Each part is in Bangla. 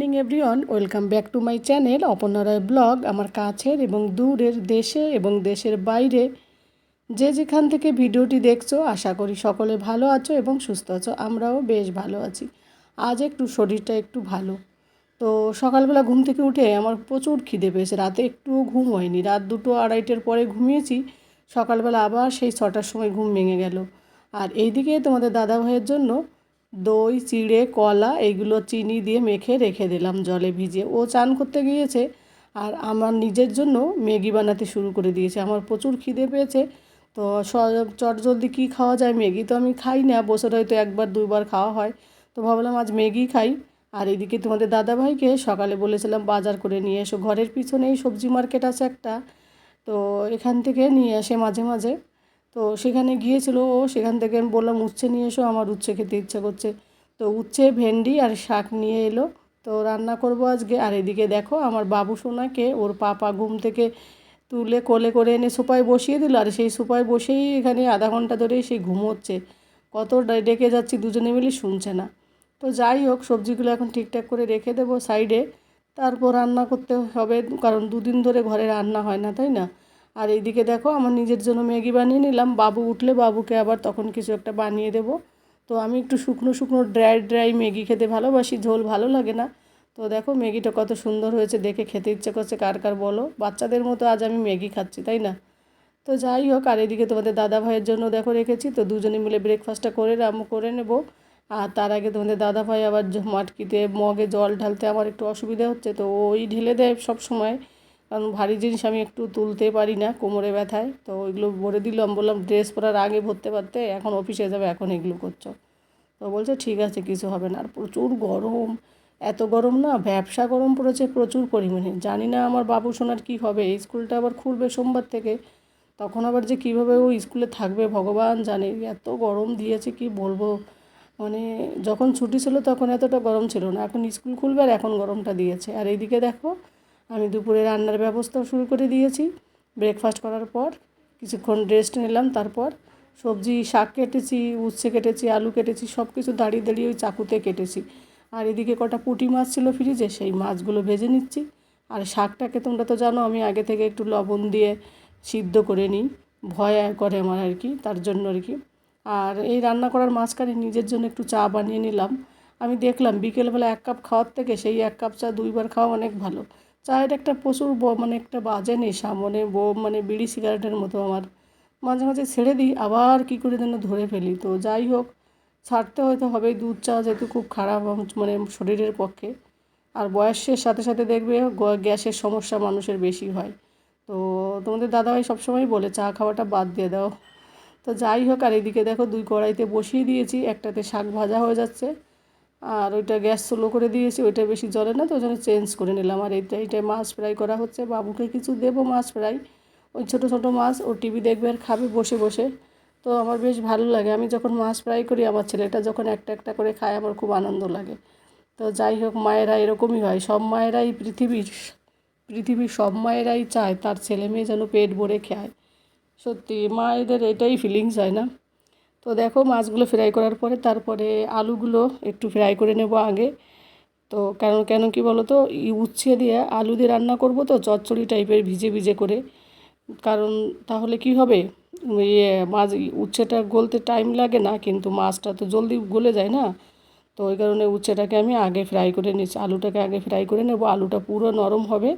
Everyone. Welcome back to my channel Aparna Roy blog. আমার কাছের এবং দূরের দেশে এবং দেশের বাইরে যে যেখান থেকে ভিডিওটি দেখছ, আশা করি সকলে ভালো আছো এবং সুস্থ আছো। আমরাও বেশ ভালো আছি। আজ একটু শরীরটা একটু ভালো। তো সকালবেলা ঘুম থেকে উঠে আমার প্রচুর খিদে পেয়েছে। রাতে একটুও ঘুম হয়নি। রাত দুটো আড়াইটের পরে ঘুমিয়েছি। সকালবেলা আবার সেই ছটার সময় ঘুম ভেঙে গেল। আর এইদিকে তোমাদের দাদা ভাইয়ের জন্য দই, চিড়ে, কলা এইগুলো চিনি দিয়ে মেখে রেখে দিলাম জলে ভিজিয়ে। ও চান করতে গিয়েছে আর আমার নিজের জন্য ম্যাগি বানাতে শুরু করে দিয়েছে। আমার প্রচুর খিদে পেয়েছে। তো চট জলদি কী খাওয়া যায়? ম্যাগি তো আমি খাই না, বছরে হয়তো একবার, দুইবার খাওয়া হয়। তো ভাবলাম আজ ম্যাগি খাই। আর এদিকে তোমাদের দাদাভাইকে সকালে বলেছিলাম বাজার করে নিয়ে এসো। ঘরের পিছনেই সবজি মার্কেট আছে একটা। তো এখান থেকে নিয়ে আসে মাঝে মাঝে। তো সেখানে গিয়েছিল ও, সেখান থেকে আমি বললাম, উচ্ছে নিয়ে এসো, আমার উচ্ছে খেতে ইচ্ছা করছে। তো উচ্ছে, ভেন্ডি আর শাক নিয়ে এলো। তো রান্না করব আজকে। আর এদিকে দেখো, আমার বাবু সোনাকে ওর পাপা ঘুম থেকে তুলে কোলে করে এনে সোপায় বসিয়ে দিল। আর সেই সোপায় বসেই এখানে আধা ঘণ্টা ধরে সেই ঘুমোচ্ছে। কত ডেকে যাচ্ছি, দুজনে মিলে শুনছে না। তো যাই হোক, সবজিগুলো এখন ঠিকঠাক করে রেখে দেবো সাইডে। তারপর রান্না করতে হবে, কারণ দুদিন ধরে ঘরে রান্না হয় না, তাই না? আর এইদিকে দেখো আমার নিজের জন্য ম্যাগি বানিয়ে নিলাম। বাবু উঠলে বাবুকে আবার তখন কিছু একটা বানিয়ে দেবো। তো আমি একটু শুকনো শুকনো ড্রাই ড্রাই ম্যাগি খেতে ভালোবাসি, ঝোল ভালো লাগে না। তো দেখো ম্যাগিটা কত সুন্দর হয়েছে, দেখে খেতে ইচ্ছে করছে। কার কার বলো? বাচ্চাদের মতো আজ আমি ম্যাগি খাচ্ছি, তাই না? তো যাই হোক, আর এদিকে তোমাদের দাদা ভাইয়ের জন্য দেখো রেখেছি। তো দুজনে মিলে ব্রেকফাস্টটা করে রাম, করে নেব। আর তার আগে তোমাদের দাদা ভাই আবার মাটকিতে মগে জল ঢালতে আমার একটু অসুবিধা হচ্ছে। তো ওই ঢেলে দেয় সব সময়। কারণ ভারী জিনিস আমি একটু তুলতে পারি না কোমরে ব্যথায়। তো ওইগুলো ভরে দিলাম, বললাম ড্রেস পরার আগে ভরতে পারতে, এখন অফিসে যাবে, এখন এগুলো করছ। তো বলছে, ঠিক আছে, কিছু হবে না। আর প্রচুর গরম, এত গরম না, ব্যবসা গরম পড়েছে প্রচুর পরিমাণে। জানি না আমার বাবু সোনার কী হবে স্কুলটা আবার খুলবে সোমবার থেকে। তখন আবার যে কীভাবে ও স্কুলে থাকবে, ভগবান জানে, এত গরম দিয়েছে, কি বলব? মানে যখন ছুটি ছিল তখন এতটা গরম ছিল না, এখন স্কুল খুলবে আর এখন গরমটা দিয়েছে। আর এইদিকে দেখো আমি দুপুরে রান্নার ব্যবস্থাও শুরু করে দিয়েছি। ব্রেকফাস্ট করার পর কিছুক্ষণ রেস্ট নিলাম, তারপর সবজি, শাক কেটেছি, উচ্ছে কেটেছি, আলু কেটেছি সব কিছু দাঁড়িয়ে দাঁড়িয়ে ওই চাকুতে কেটেছি। আর এদিকে কটা পুঁটি মাছ ছিল ফ্রিজে সেই মাছগুলো ভেজে নিচ্ছি। আর শাকটাকে তোমরা তো জানো, আমি আগে থেকে একটু লবণ দিয়ে সিদ্ধ করে নিই। ভয় করে আমার আর কি, তার জন্য আর কি। আর এই রান্না করার মাঝখানে নিজের জন্য একটু চা বানিয়ে নিলাম। আমি দেখলাম বিকেলবেলা এক কাপ খাওয়ার থেকে সেই এক কাপ চা দুইবার খাওয়া অনেক ভালো। চায়ের একটা প্রচুর মানে একটা বাজে নেশা, মনে বো মানে বিড়ি সিগারেটের মতো আমার। মাঝে মাঝে ছেড়ে দিই, আবার কী করে যেন ধরে ফেলি। তো যাই হোক, ছাড়তে হয়তো হবে, দুধ চা যেহেতু খুব খারাপ মানে শরীরের পক্ষে। আর বয়সের সাথে সাথে দেখবে গ্যাসের সমস্যা মানুষের বেশি হয়। তো তোমাদের দাদাভাই সবসময় বলে, চা খাওয়াটা বাদ দিয়ে দাও। তো যাই হোক, আর এদিকে দেখো দুই কড়াইতে বসিয়ে দিয়েছি, একটাতে শাক ভাজা হয়ে যাচ্ছে। আর ওইটা গ্যাস স্লো করে দিয়েছি, ওইটা বেশি জ্বলে না তো, ওই জন্য চেঞ্জ করে নিলাম। আর এইটা এইটাই মাছ ফ্রাই করা হচ্ছে। বাবুকে কিছু দেবো মাছ ফ্রাই। ওই ছোটো ছোটো মাছ, ও টিভি দেখবে আর খাবে বসে বসে। তো আমার বেশ ভালো লাগে। আমি যখন মাছ ফ্রাই করি, আমার ছেলেটা যখন একটা একটা করে খায়, আমার খুব আনন্দ লাগে। তো যাই হোক, মায়েরা এরকমই হয়। সব মায়েরাই পৃথিবীর পৃথিবীর সব মায়েরাই চায়, তার ছেলে মেয়ে যেন পেট ভরে খায়। সত্যি, মায়েদের এটাই ফিলিংস হয় না? তো দেখো মাছগুলো ফ্রাই করার পরে তারপরে আলুগুলো একটু ফ্রাই করে নেব আগে। তো কেন কেন কি বলো তো উচ্ছে দিয়ে আলু দিয়ে রান্না করব তো চচ্চড়ি টাইপের ভিজে ভিজে করে। কারণ তাহলে কি হবে? ইয়ে মাছ, উচ্ছেটা গলতে টাইম লাগে না, কিন্তু মাছটা তো জলদি গলে যায় না। তো ওই কারণে উচ্ছেটাকে আমি আগে ফ্রাই করে নিচ্ছি, আলুটাকে আগে ফ্রাই করে নেব, আলুটা পুরো নরম হবে।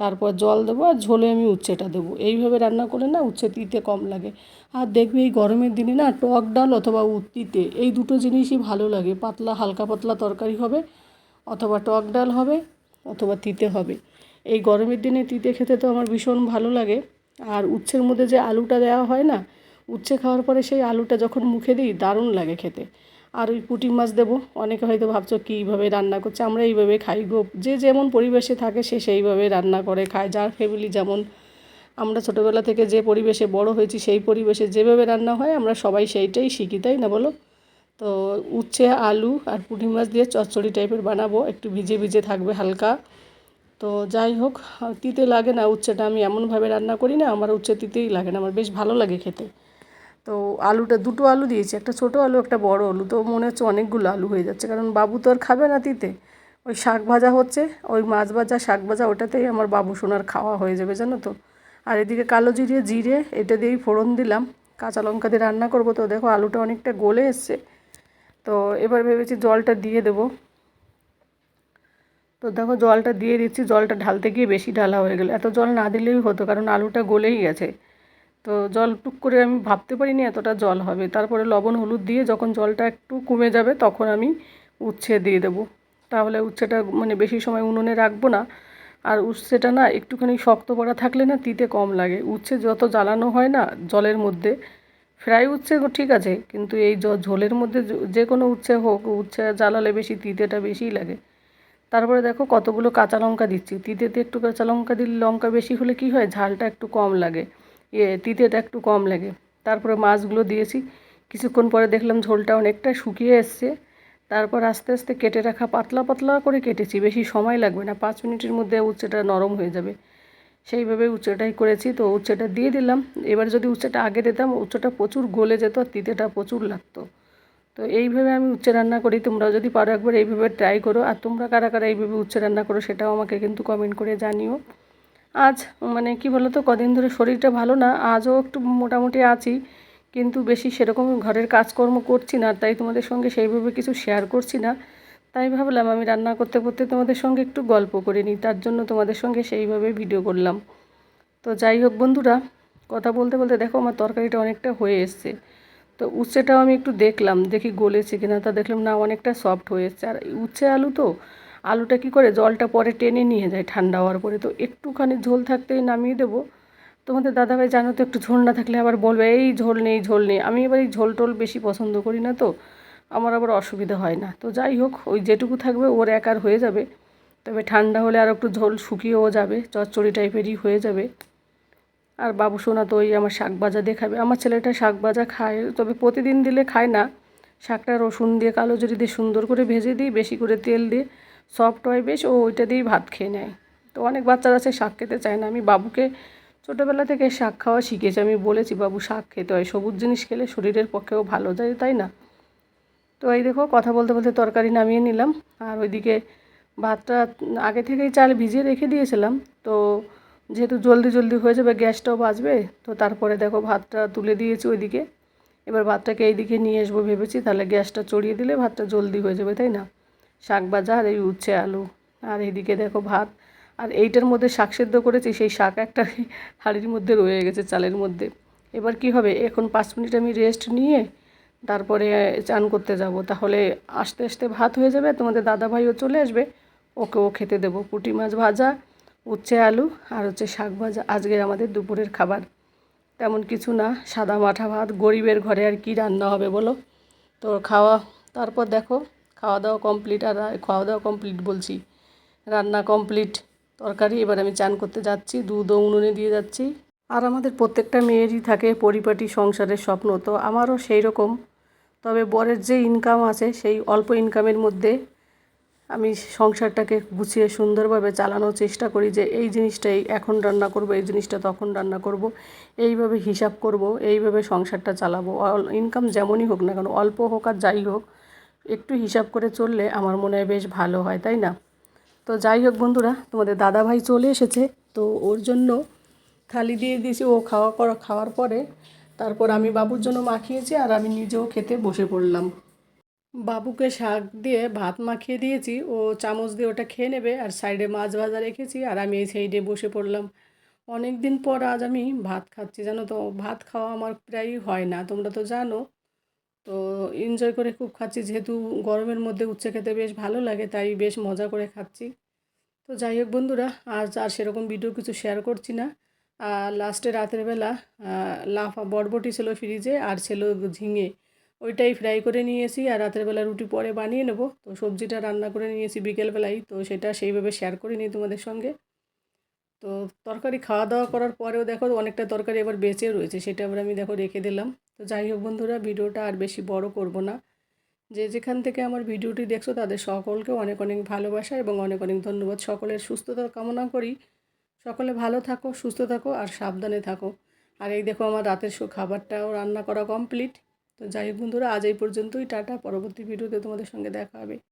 তারপর জল দেবো আর ঝোলে আমি উচ্ছেটা দেবো। এইভাবে রান্না করে না উচ্ছে তিতে কম লাগে। আর দেখবে এই গরমের দিনে না টক ডাল অথবা তিতে এই দুটো জিনিসই ভালো লাগে। পাতলা, হালকা পাতলা তরকারি হবে অথবা টক ডাল হবে অথবা তিতে হবে। এই গরমের দিনে তিতে খেতে তো আমার ভীষণ ভালো লাগে। আর উচ্ছের মধ্যে যে আলুটা দেওয়া হয় না, উচ্ছে খাওয়ার পরে সেই আলুটা যখন মুখে দিই দারুণ লাগে খেতে। আর ওই পুঁটি মাছ দেবো। অনেকে হয়তো ভাবছ কীভাবে রান্না করছে? আমরা এইভাবে খাই গো। যে যেমন পরিবেশে থাকে, সে সেইভাবে রান্না করে, খায়। যার ফ্যামিলি যেমন, আমরা ছোটোবেলা থেকে যে পরিবেশে বড় হয়েছি, সেই পরিবেশে যেভাবে রান্না হয়, আমরা সবাই সেইটাই শিখি, তাই না বলো? তো উচ্ছে, আলু আর পুঁটি মাছ দিয়ে চচ্চড়ি টাইপের বানাবো। একটু ভিজে ভিজে থাকবে হালকা। তো যাই হোক, তিতে লাগে না উচ্ছেটা। আমি এমনভাবে রান্না করি না, আমার উচ্ছে তিতেই লাগে না। আমার বেশ ভালো লাগে খেতে। তো আলুটা, দুটো আলু দিয়েছি, একটা ছোটো আলু, একটা বড় আলু। তো মনে হচ্ছে অনেকগুলো আলু হয়ে যাচ্ছে, কারণ বাবু তো আর খাবে না তিতে। ওই শাক ভাজা হচ্ছে, ওই মাছ ভাজা, শাক ভাজা, ওটাতেই আমার বাবু সোনার খাওয়া হয়ে যাবে, জানো তো। আর এদিকে কালো জিরে জিরে, এটা দিয়েই ফোড়ন দিলাম। কাঁচা লঙ্কা দিয়ে রান্না করব তো, দেখো আলুটা অনেকটা গলে এসছে। তো এবার ভেবেছি জলটা দিয়ে দেবো। তো দেখো জলটা দিয়ে দিচ্ছি, জলটা ঢালতে গিয়ে বেশি ঢালা হয়ে গেলো। এত জল না দিলেই হতো, কারণ আলুটা গলেই গেছে। তো জল টুক করে আমি ভাবতে পারিনি এতটা জল হবে। তারপরে লবণ, হলুদ দিয়ে যখন জলটা একটু কমে যাবে তখন আমি উচ্ছে দিয়ে দেবো। তাহলে উচ্ছেটা মানে বেশি সময় উনুনে রাখব না। আর উচ্ছেটা না একটুখানি শক্ত পড়া থাকলে না তিতে কম লাগে। উচ্ছে যত জ্বালানো হয় না জলের মধ্যে, ফ্রাই উচ্ছে ঠিক আছে, কিন্তু এই ঝোলের মধ্যে যে কোনো উচ্ছে হোক, উচ্ছে জ্বালালে বেশি, তিতেটা বেশিই লাগে। তারপরে দেখো কতগুলো কাঁচা লঙ্কা দিচ্ছি। তিতেতে একটু কাঁচা লঙ্কা দিলে লঙ্কা বেশি হলে কি হয়? ঝালটা একটু কম লাগে। ইয়ে তিতেটা একটু কম লাগে। তারপরে মাছগুলো দিয়েছি। কিছুক্ষণ পরে দেখলাম ঝোলটা অনেকটা শুকিয়ে এসছে। তারপর আস্তে আস্তে কেটে রাখা পাতলা পাতলা করে কেটেছি। বেশি সময় লাগবে না, পাঁচ মিনিটের মধ্যে উচ্ছেটা নরম হয়ে যাবে। সেইভাবে উচ্ছেটাই করেছি। তো উচ্ছেটা দিয়ে দিলাম। এবার যদি উচ্ছেটা আগে দিতাম, উচ্ছেটা প্রচুর গলে যেত আর তিতেটা প্রচুর লাগতো। তো এইভাবে আমি উচ্ছে রান্না করি। তোমরাও যদি পারো একবার এইভাবে ট্রাই করো। আর তোমরা কারা কারা এইভাবে উচ্ছে রান্না করো সেটাও আমাকে কিন্তু কমেন্ট করে জানিও। আজ মানে কি বলো তো কদিন ধরে শরীরটা ভালো না, আজও একটু মোটামুটি আছি, কিন্তু বেশি সেরকম ঘরের কাজকর্ম করছি না, তাই তোমাদের সঙ্গে সেইভাবে কিছু শেয়ার করছি না। তাই ভাবলাম আমি রান্না করতে করতে তোমাদের সঙ্গে একটু গল্প করে নিই, তার জন্য তোমাদের সঙ্গে সেইভাবে ভিডিও করলাম। তো যাই হোক বন্ধুরা, কথা বলতে বলতে দেখো আমার তরকারিটা অনেকটা হয়ে এসছে। তো উচ্ছেটাও আমি একটু দেখলাম, দেখি গলেছে কিনা, তা দেখলাম না, অনেকটা সফট হয়ে এসছে। আর উচ্ছে আলু তো আলুটা কি করে জলটা পরে টেনে নিয়ে যায় ঠান্ডা হওয়ার পরে? তো একটুখানি ঝোল থাকতেই নামিয়ে দেবো। তোমাদের দাদাভাই জানো তো একটু ঝোল না থাকলে আবার বলবে, এই ঝোল নেই ঝোল নেই। আমি এবার এই ঝোল টোল বেশি পছন্দ করি না তো, আমার আবার অসুবিধা হয় না। তো যাই হোক, ওই যেটুকু থাকবে ওর একার হয়ে যাবে। তবে ঠান্ডা হলে আর একটু ঝোল শুকিয়েও যাবে, চচ্চড়ি টাইপেরই হয়ে যাবে। আর বাবু সোনা তো ওই আমার শাক ভাজা দিয়ে খাবে। আমার ছেলেটা শাক ভাজা খায়, তবে প্রতিদিন দিলে খায় না। শাকটা রসুন দিয়ে, কালো জড়ি দিয়ে সুন্দর করে ভেজে দিই, বেশি করে তেল দিয়ে। সফট হয় বেশ, ও ওইটা দিয়েই ভাত খেয়ে নেয়। তো অনেক বাচ্চারা আছে শাক খেতে চায় না। আমি বাবুকে ছোটোবেলা থেকে শাক খাওয়া শিখেছি। আমি বলেছি, বাবু, শাক খেতে হয়। সবুজ জিনিস খেলে শরীরের পক্ষেও ভালো যায়, তাই না? তো এই দেখো, কথা বলতে বলতে তরকারি নামিয়ে নিলাম। আর ওইদিকে ভাতটা আগে থেকেই চাল ভিজিয়ে রেখে দিয়েছিলাম। তো যেহেতু জলদি জলদি হয়ে যাবে, গ্যাসটাও বাঁচবে তো তারপরে দেখো ভাতটা তুলে দিয়েছি ওইদিকে। এবার ভাতটাকে এইদিকে নিয়ে আসব ভেবেছি, তাহলে গ্যাসটা চড়িয়ে দিলে ভাতটা জলদি হয়ে যাবে, তাই না? শাক ভাজা আর এই উচ্ছে আলু আর এইদিকে দেখো ভাত। আর এইটার মধ্যে শাক সেদ্ধ করেছি, সেই শাক একটা হাঁড়ির মধ্যে রয়ে গেছে চালের মধ্যে। এবার কি হবে? এখন পাঁচ মিনিট আমি রেস্ট নিয়ে তারপরে চান করতে যাব। তাহলে আস্তে আস্তে ভাত হয়ে যাবে, তোমাদের দাদাভাইও চলে আসবে। ওকেও খেতে দেবো। পুঁটি মাছ ভাজা, উচ্ছে আলু আর হচ্ছে শাক ভাজা। আজকের আমাদের দুপুরের খাবার। তেমন কিছু না, সাদা মাঠা ভাত, গরিবের ঘরে আর কি রান্না হবে বলো? তো খাওয়া, তারপর দেখো খাওয়া দাওয়া কমপ্লিট আর খাওয়া দাওয়া কমপ্লিট বলছি। রান্না কমপ্লিট তরকারি, এবার আমি চান করতে যাচ্ছি দুধও উনুনে দিয়ে যাচ্ছি। আর আমাদের প্রত্যেকটা মেয়েরই থাকে পরিপাটি সংসারের স্বপ্ন, তো আমারও সেই রকম। তবে বরের যে ইনকাম আছে, সেই অল্প ইনকামের মধ্যে আমি সংসারটাকে গুছিয়ে সুন্দরভাবে চালানোর চেষ্টা করি যে এই জিনিসটাই এখন রান্না করব, এই জিনিসটা তখন রান্না করব, এইভাবে হিসাব করব, এইভাবে সংসারটা চালাবো। ইনকাম যেমনই হোক না কেন, অল্প হোক আর যাই হোক একটু হিসাব করে চললে আমার মনে হয় বেশ ভালো হয়, তাই না? তো যাই হোক বন্ধুরা, তোমাদের দাদা ভাই চলে এসেছে, তো ওর জন্য থালি দিয়ে দিয়েছি, ও খাওয়া করা, খাওয়ার পরে তারপর আমি বাবুর জন্য মাখিয়েছি আর আমি নিজেও খেতে বসে পড়লাম। বাবুকে শাক দিয়ে ভাত মাখিয়ে দিয়েছি, ও চামচ দিয়ে ওটা খেয়ে নেবে আর সাইডে মাছ ভাজা রেখেছি আর আমি এই সাইডে বসে পড়লাম। অনেক দিন পর আজ আমি ভাত খাচ্ছি, জানো তো, ভাত খাওয়া আমার প্রায়ই হয় না, তোমরা তো জানো। তো এনজয় করে খুব খাচ্ছি। যেহেতু গরমের মধ্যে উচ্ছে খেতে বেশ ভালো লাগে, তাই বেশ মজা করে খাচ্ছি। তো যাই হোক বন্ধুরা, আজ আর সেরকম ভিডিও কিছু শেয়ার করছি না। আর লাস্টে রাতের বেলা লাফা বরবটি ছিল ফ্রিজে আর ছিল ঝিঙে। ওইটাই ফ্রাই করে নিয়েছি আর রাতের বেলা রুটি পরে বানিয়ে নেব। তো সবজিটা রান্না করে নিয়েছি বিকেলবেলায় তো সেটা সেইভাবে শেয়ার করে নিই তোমাদের সঙ্গে। তো তরকারি খাওয়া দাওয়া করার পরেও দেখো অনেকটা তরকারি এবার বেঁচে রয়েছে, সেটা আবার আমি দেখো রেখে দিলাম। তো যাই হোক বন্ধুরা, ভিডিওটা আর বেশি বড় করব না। যে যেখান থেকে আমার ভিডিওটি দেখছ, তাদের সকলকে অনেক অনেক ভালোবাসা এবং অনেক অনেক ধন্যবাদ। সকলের সুস্থতা কামনা করি। সকলে ভালো থাকো, সুস্থ থাকো আর সাবধানে থাকো। আর এই দেখো আমার রাতের খাবারটাও রান্না করা কমপ্লিট। তো যাই হোক বন্ধুরা, আজ এই পর্যন্তই, টাটা। পরবর্তী ভিডিওতে তোমাদের সঙ্গে দেখা হবে।